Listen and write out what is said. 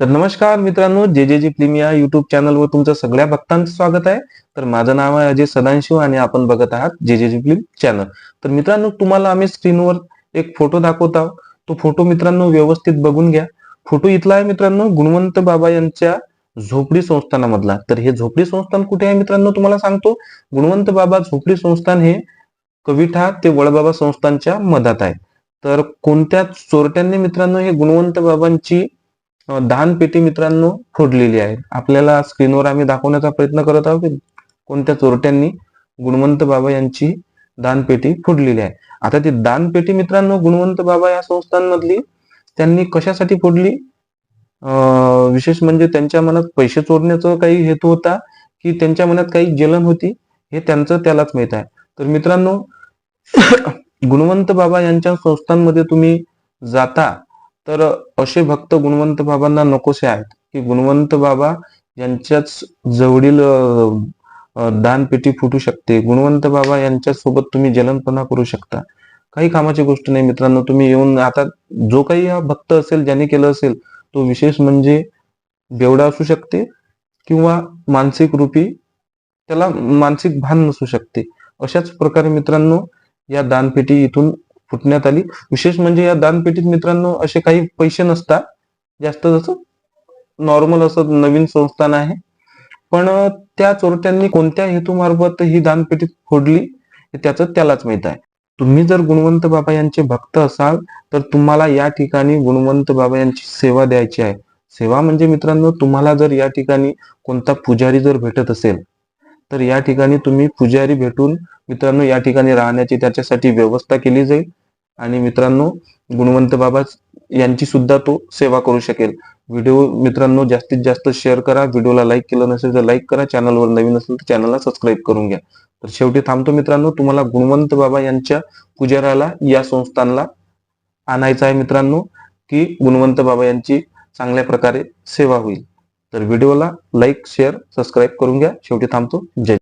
तर नमस्कार मित्रांनो जे जे जी फिल्म या युट्यूब चॅनलवर तुमचं सगळ्या भक्तांचं स्वागत आहे. तर माझं नाव आहे अजय सदांशिव आणि आपण बघत आहात जे जे जी फिल्म चॅनल तर मित्रांनो तुम्हाला आम्ही स्क्रीनवर एक फोटो दाखवत आहोत. तो फोटो मित्रांनो व्यवस्थित बघून घ्या. फोटो इथला आहे मित्रांनो गुणवंत बाबा यांच्या झोपडी संस्थानामधला. तर हे झोपडी संस्थान कुठे आहे मित्रांनो तुम्हाला सांगतो. गुणवंत बाबा झोपडी संस्थान हे कविठा ते वळबाबा संस्थानच्या मधात आहे. तर कोणत्या चोरट्यांनी मित्रांनो हे गुणवंत बाबांची दानपेटी मित्रांनो फोडलेली आहे आपल्याला स्क्रीनवर आम्ही दाखवण्याचा प्रयत्न करत आहोत की कोणत्या चोरट्यांनी गुणवंत बाबा यांची दानपेटी फोडलेली आहे. आता ती दानपेटी मित्रांनो गुणवंत बाबा या संस्थांमधली त्यांनी कशासाठी फोडली? विशेष म्हणजे त्यांच्या मनात पैसे चोरण्याचा काही हेतू होता की त्यांच्या मनात काही जलन होती हे त्यांचं त्यालाच माहीत आहे. तर मित्रांनो गुणवंत बाबा यांच्या संस्थांमध्ये तुम्ही जाता तर असे भक्त गुणवंत बाबांना नकोसे आहेत की गुणवंत बाबा यांच्याच जवळील दानपेटी फुटू शकते. गुणवंत बाबा यांच्या सोबत तुम्ही जलनपणा करू शकता. काही कामाची गोष्ट नाही मित्रांनो तुम्ही येऊन आता जो काही हा भक्त असेल ज्याने केलं असेल तो विशेष म्हणजे बेवडा असू शकते किंवा मानसिक रूपी त्याला मानसिक भान नसू शकते. अशाच प्रकारे मित्रांनो या दानपेटी इथून फुटण्यात आली. विशेष म्हणजे या दानपेटीत मित्रांनो असे काही पैसे नसतात. जास्त जसं नॉर्मल असं नवीन संस्थान आहे. पण त्या चोरट्यांनी कोणत्या हेतूमार्फत ही दानपेटीत फोडली हे त्याचं त्यालाच माहीत आहे. तुम्ही जर गुणवंत बाबा यांचे भक्त असाल तर तुम्हाला या ठिकाणी गुणवंत बाबा यांची सेवा द्यायची आहे. सेवा म्हणजे मित्रांनो तुम्हाला जर या ठिकाणी कोणता पुजारी जर भेटत असेल तर या ठिकाणी तुम्ही पुजारी भेटून मित्रांनो या ठिकाणी राहण्याची त्याच्यासाठी व्यवस्था केली जाईल. आणि मित्रांनो गुणवंत बाबा यांची सुद्धा तो सेवा करू शकेल. व्हिडिओ मित्रांनो जास्तीत जास्त शेअर करा. व्हिडिओला लाईक केलं नसेल तर लाईक करा. चॅनलवर नवीन असेल तर चॅनलला सबस्क्राईब करून घ्या. तर शेवटी थांबतो मित्रांनो. तुम्हाला गुणवंत बाबा यांच्या पुजाराला या संस्थानला आणायचं आहे मित्रांनो की गुणवंत बाबा यांची चांगल्या प्रकारे सेवा होईल. तर व्हिडिओला लाईक शेअर सबस्क्राईब करून घ्या. शेवटी थांबतो. जय